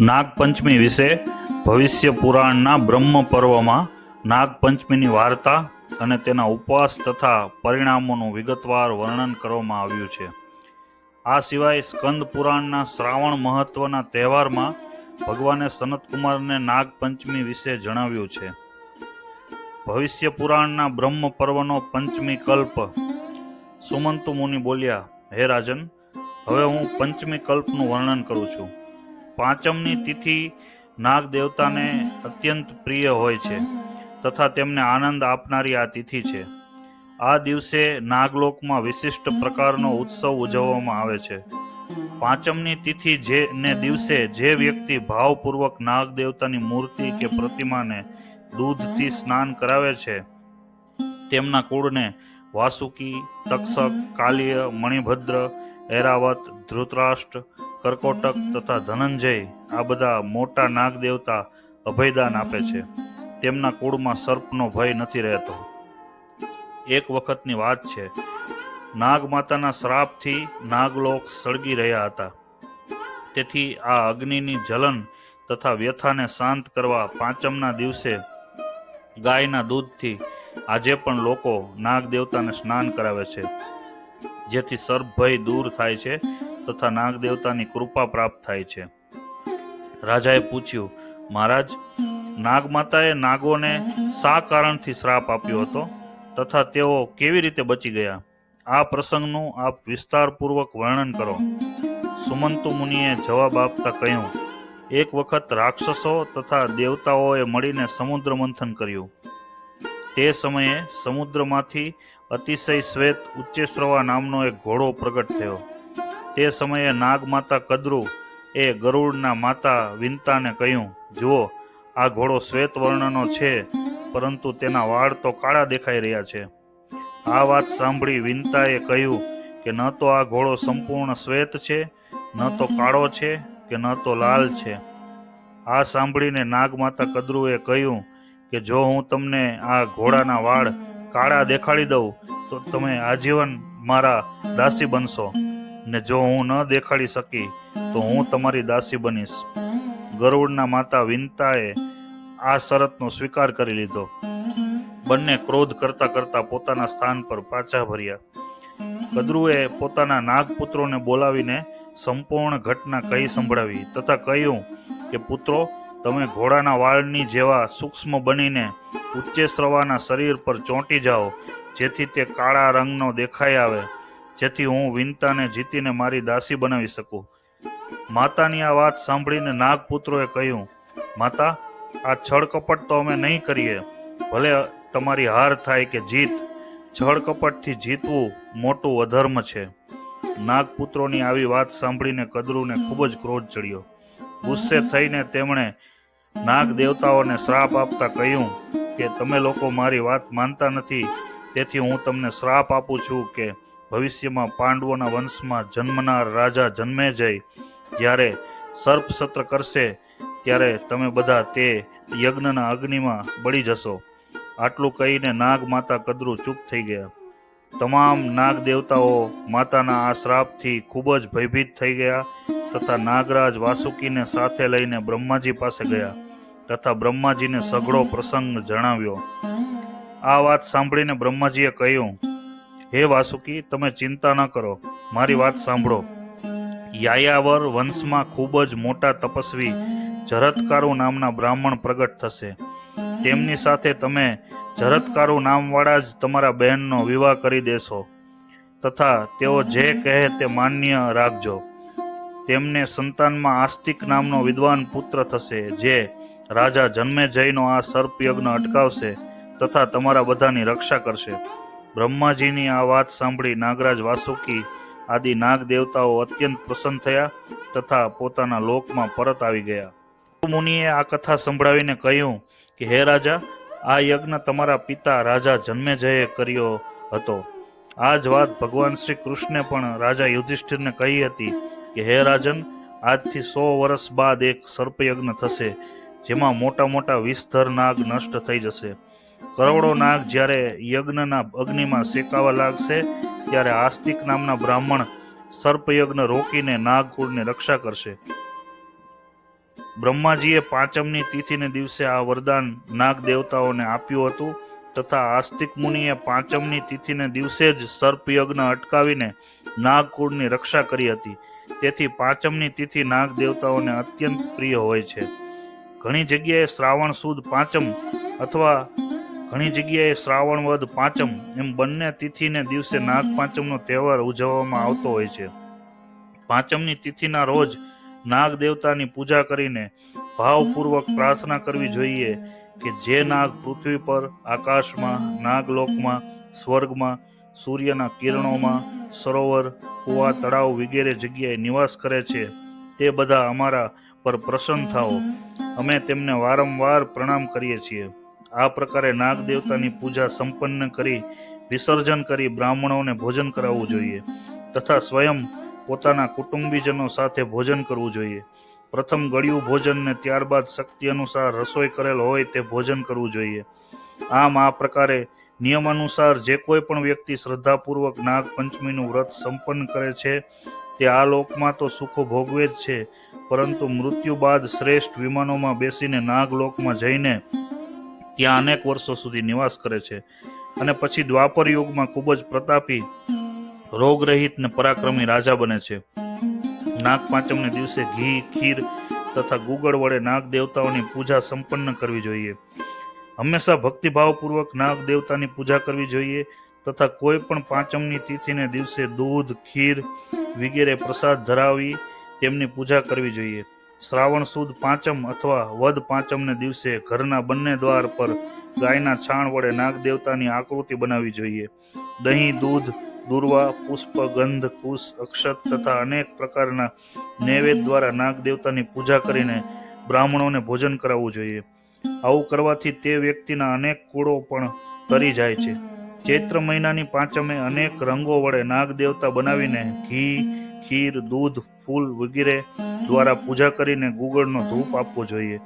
નાગપંચમી વિશે ભવિષ્ય પુરાણના બ્રહ્મ પર્વમાં નાગપંચમીની વાર્તા અને તેના ઉપવાસ તથા પરિણામોનું વિગતવાર વર્ણન કરવામાં આવ્યું છે. આ સિવાય સ્કંદ પુરાણના શ્રાવણ મહત્વના તહેવારમાં ભગવાને સનતકુમારને નાગપંચમી વિશે જણાવ્યું છે. ભવિષ્ય પુરાણના બ્રહ્મ પર્વનો પંચમી કલ્પ. સુમંતુ મુનિ બોલ્યા, હે રાજન, હવે હું પંચમી કલ્પનું વર્ણન કરું છું. પાંચમની તિથિ નાગ દેવતાને અત્યંત પ્રિય હોય છે તથા તેમને આનંદ આપનારી આ તિથિ છે. આ દિવસે નાગલોકમાં વિશિષ્ટ પ્રકારનો ઉત્સવ ઉજવવામાં આવે છે. પાંચમની તિથિ જે ને દિવસે જે વ્યક્તિ ભાવપૂર્વક નાગ દેવતાની મૂર્તિ કે પ્રતિમાને દૂધથી સ્નાન કરાવે છે, તેમના કુળને વાસુકી, તક્ષક, કાલિય, મણિભદ્ર એરાવત ધૃતરાષ્ટ્ર કર્કોટક તથા ધનંજય આ બધા મોટા નાગ દેવતા અભયદાન આપે છે. તેમના કુળમાં સર્પનો ભય નથી રહેતો. એક વખતની વાત છે નાગ માતાના શ્રાપથી નાગલોક સળગી રહ્યા હતા. તેથી આ અગ્નિની જલન તથા વ્યથાને શાંત કરવા પાંચમના દિવસે ગાયના દૂધથી આજે પણ લોકો નાગ દેવતાને સ્નાન કરાવે છે. જેથી સર્પ ભય દૂર થાય છે તથા નાગ દેવતાની કૃપા પ્રાપ્ત થાય છે. રાજાએ પૂછ્યું, મહારાજ, નાગમાતાએ નાગોને શા કારણથી શ્રાપ આપ્યો હતો? તથા તેઓ કેવી રીતે બચી ગયા? આ પ્રસંગનું આપ વિસ્તારપૂર્વક વર્ણન કરો. સુમંતુ મુનિએ જવાબ આપતા કહ્યું, એક વખત રાક્ષસો તથા દેવતાઓએ મળીને સમુદ્ર મંથન કર્યું. તે સમયે સમુદ્રમાંથી અતિશય શ્વેત ઉચ્ચેશ્રવા નામનો એક ઘોડો પ્રગટ થયો. તે સમયે નાગમાતા કદરુ એ ગરુડના માતા વિંતાને કહ્યું, જુઓ, આ ઘોડો શ્વેત વર્ણનો છે, પરંતુ તેના વાળ તો કાળા દેખાઈ રહ્યા છે. આ વાત સાંભળી વિંતાએ કહ્યું કે ન તો આ ઘોડો સંપૂર્ણ શ્વેત છે, ન તો કાળો છે, કે ન તો લાલ છે. આ સાંભળીને નાગમાતા કદરુએ કહ્યું કે, જો હું તમને આ ઘોડાના વાળ કાળા દેખાડી દઉં, તો તમે આજીવન મારા દાસી બનશો. ને જો હું ન દેખાડી શકી, તો હું તમારી દાસી બનીશ. ગરુડના માતા વિંતાએ આ શરતનો સ્વીકાર કરી લીધો. બંને ક્રોધ કરતા કરતા પોતાના સ્થાન પર પાછા ભર્યા કદ્રુએ પોતાના નાગપુત્રોને બોલાવીને સંપૂર્ણ ઘટના કહી સંભળાવી, તથા કહ્યું કે, પુત્રો, તમે ઘોડાના વાળની જેવા સૂક્ષ્મ બનીને ઉચ્ચેશ્રવાના શરીર પર ચોંટી જાઓ, જેથી તે કાળા રંગનો દેખાઈ આવે જેથી હું વિનતાને જીતીને મારી દાસી બનાવી શકું. માતાની આ વાત સાંભળીને નાગપુત્રોએ કહ્યું, માતા, આ છળ કપટ તો અમે નહીં કરીએ. ભલે તમારી હાર થાય કે જીત છળ કપટથી જીતવું મોટું અધર્મ છે. નાગપુત્રોની આવી વાત સાંભળીને કદરુને ખૂબ જ ક્રોધ ચડ્યો. ગુસ્સે થઈને તેમણે નાગ દેવતાઓને શ્રાપ આપતા કહ્યું કે, તમે લોકો મારી વાત માનતા નથી, તેથી હું તમને શ્રાપ આપું છું કે ભવિષ્યમાં પાંડવોના વંશમાં જન્મનાર રાજા જન્મે જઈ, જ્યારે સર્પ સત્ર કરશે, ત્યારે તમે બધા તે યજ્ઞના અગ્નિમાં બળી જશો. આટલું કહીને નાગ માતા કદરુ ચૂપ થઈ ગયા. તમામ નાગ દેવતાઓ માતાના આ શ્રાપથી ખૂબ જ ભયભીત થઈ ગયા તથા નાગરાજ વાસુકીને સાથે લઈને બ્રહ્માજી પાસે ગયા તથા બ્રહ્માજીને સઘળો પ્રસંગ જણાવ્યો. આ વાત સાંભળીને બ્રહ્માજીએ કહ્યું હે વાસુકી, તમે ચિંતા ન કરો. મારી વાત સાંભળો. યાયાવર વંશમાં ખૂબ જ મોટા તપસ્વી જરતકારુ નામના બ્રાહ્મણ પ્રગટ થશે. તેમની સાથે તમે જરતકારુ નામવાળા જ તમારા બહેનનો વિવાહ કરી દેશો. તથા તેઓ જે કહે તે માન્ય રાખજો. તેમને સંતાનમાં આસ્તિક નામનો વિદ્વાન પુત્ર થશે, જે રાજા જન્મે જયનો આ સર્પ યજ્ઞ અટકાવશે તથા તમારા બધાની રક્ષા કરશે. બ્રહ્માજીની આ વાત સાંભળી નાગરાજ વાસુકી આદિ નાગ દેવતાઓ અત્યંત પ્રસન્ન થયા તથા પોતાના લોકમાં પરત આવી ગયા. મુનિએ આ કથા સંભળાવીને કહ્યું કે, હે રાજા, આ યજ્ઞ તમારા પિતા રાજા જન્મેજયે કર્યો હતો. આ જ વાત ભગવાન શ્રી કૃષ્ણે પણ રાજા યુધિષ્ઠિરને કહી હતી કે, હે રાજન, આજથી સો વર્ષ બાદ એક સર્પયજ્ઞ થશે, જેમાં મોટા મોટા વિસ્તર નાગ નષ્ટ થઈ જશે. કરોડો નાગ જ્યારે યજ્ઞના અગ્નિમાં શેકાવા લાગશે, ત્યારે આસ્તિક નામના બ્રાહ્મણ સર્પયજ્ઞ રોકીને નાગકુળની રક્ષા કરશે. બ્રહ્માજીએ પાંચમની તિથિને દિવસે આ વરદાન નાગ દેવતાઓને આપ્યું હતું તથા આસ્તિક મુનિએ પાંચમની તિથિને દિવસે જ સર્પયજ્ઞ અટકાવીને નાગકુળની રક્ષા કરી હતી. તેથી પાંચમની તિથિ નાગ દેવતાઓને અત્યંત પ્રિય હોય છે. ઘણી જગ્યાએ શ્રાવણ સુદ પાંચમ અથવા ઘણી જગ્યાએ શ્રાવણ વદ પાંચમ એમ બંને તિથિને દિવસે નાગ પાંચમનો તહેવાર ઉજવવામાં આવતો હોય છે. પાંચમની તિથિના રોજ નાગ દેવતાની પૂજા કરીને ભાવપૂર્વક પ્રાર્થના કરવી જોઈએ કે જે નાગ પૃથ્વી પર, આકાશમાં, નાગલોકમાં, સ્વર્ગમાં, સૂર્યના કિરણોમાં, સરોવર, કુવા, તળાવ વગેરે જગ્યાએ નિવાસ કરે છે, તે બધા અમારા પર પ્રસન્ન થાઓ. અમે તેમને વારંવાર પ્રણામ કરીએ છીએ. આ પ્રકારે નાગ દેવતાની પૂજા સંપન્ન કરી, વિસર્જન કરી બ્રાહ્મણોને ભોજન કરાવવું જોઈએ તથા સ્વયં પોતાના કુટુંબીજનો સાથે ભોજન કરવું જોઈએ. પ્રથમ ગળ્યું ભોજન ને ત્યારબાદ શક્તિ અનુસાર રસોઈ કરેલ હોય તે ભોજન કરવું જોઈએ. આમ આ પ્રકારે નિયમ અનુસાર જે કોઈ પણ વ્યક્તિ શ્રદ્ધાપૂર્વક નાગ પંચમીનું વ્રત સંપન્ન કરે છે, તે આ લોકમાં તો સુખો ભોગવે જ છે, પરંતુ મૃત્યુ બાદ શ્રેષ્ઠ વિમાનોમાં બેસીને નાગલોકમાં જઈને ત્યાં અનેક વર્ષો સુધી નિવાસ કરે છે અને પછી દ્વાપર યુગમાં ખૂબ જ પ્રતાપી, રોગરહિત ને પરાક્રમી રાજા બને છે. નાગ પાંચમને દિવસે ઘી, ખીર તથા ગુગળ વડે નાગ દેવતાઓની પૂજા સંપન્ન કરવી જોઈએ. હંમેશા ભક્તિભાવપૂર્વક નાગ દેવતાની પૂજા કરવી જોઈએ તથા કોઈ પણ પાંચમની તિથિને દિવસે દૂધ, ખીર વગેરે પ્રસાદ ધરાવી તેમની પૂજા કરવી જોઈએ. શ્રાવણ સુદ પાંચમ અથવા વદ પાંચમને દિવસે ઘરના બંને દ્વાર પર ગાયના છાણ વડે નાગ દેવતાની આકૃતિ બનાવવી જોઈએ. દહીં, દૂધ, દુર્વા, પુષ્પ, ગંધ, કુશ, અક્ષત તથા અનેક પ્રકારના નૈવેદ્ય દ્વારા નાગ દેવતાની પૂજા કરીને બ્રાહ્મણોને ભોજન કરાવવું જોઈએ. આવું કરવાથી તે વ્યક્તિના અનેક કુળો પણ તરી જાય છે. ચૈત્ર મહિનાની પાંચમે અનેક રંગો વડે નાગ દેવતા બનાવીને ઘી ખીર, દૂધ, ફૂલ વગેરે દ્વારા પૂજા કરીને ગુગળનો ધૂપ આપવો જોઈએ.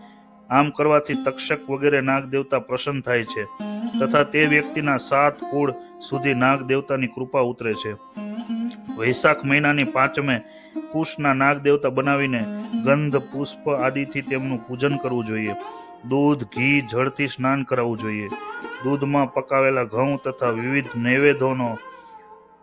આમ કરવાથી તક્ષક વગેરે નાગ દેવતા પ્રસન્ન થાય છે તથા તે વ્યક્તિના સાત કુળ સુધી નાગ દેવતાની કૃપા ઉતરે છે. વૈશાખ મહિનાની પાંચમે કુશના નાગ દેવતા બનાવીને ગંધ, પુષ્પ આદિથી તેમનું પૂજન કરવું જોઈએ. દૂધ, ઘી, જળથી સ્નાન કરાવવું જોઈએ. દૂધમાં પકાવેલા ઘઉં તથા વિવિધ નૈવેદ્યોનો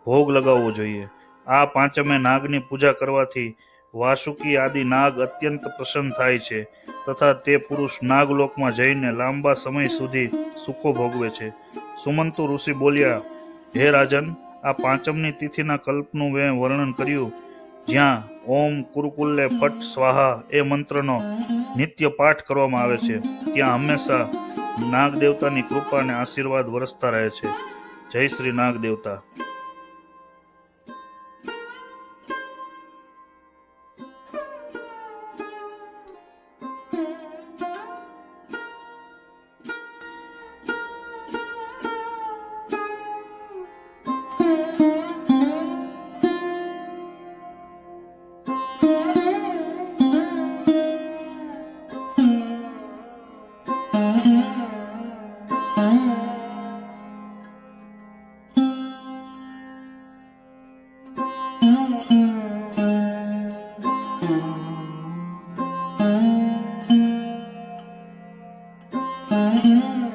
ભોગ લગાવવો જોઈએ. આ પાંચમે નાગની પૂજા કરવાથી વાસુકી આદિ નાગ અત્યંત પ્રસન્ન થાય છે તથા તે પુરુષ નાગલોકમાં જઈને લાંબા સમય સુધી સુખો ભોગવે છે. સુમંતુ ઋષિ બોલ્યા, હે રાજન, આ પાંચમની તિથિના કલ્પનું મેં વર્ણન કર્યું. જ્યાં ઓમ કુરુકુલ્લે ફટ સ્વાહા એ મંત્રનો નિત્ય પાઠ કરવામાં આવે છે, ત્યાં હંમેશા નાગ દેવતાની કૃપા અને આશીર્વાદ વરસતા રહે છે. જય શ્રી નાગ દેવતા Mm-hmm.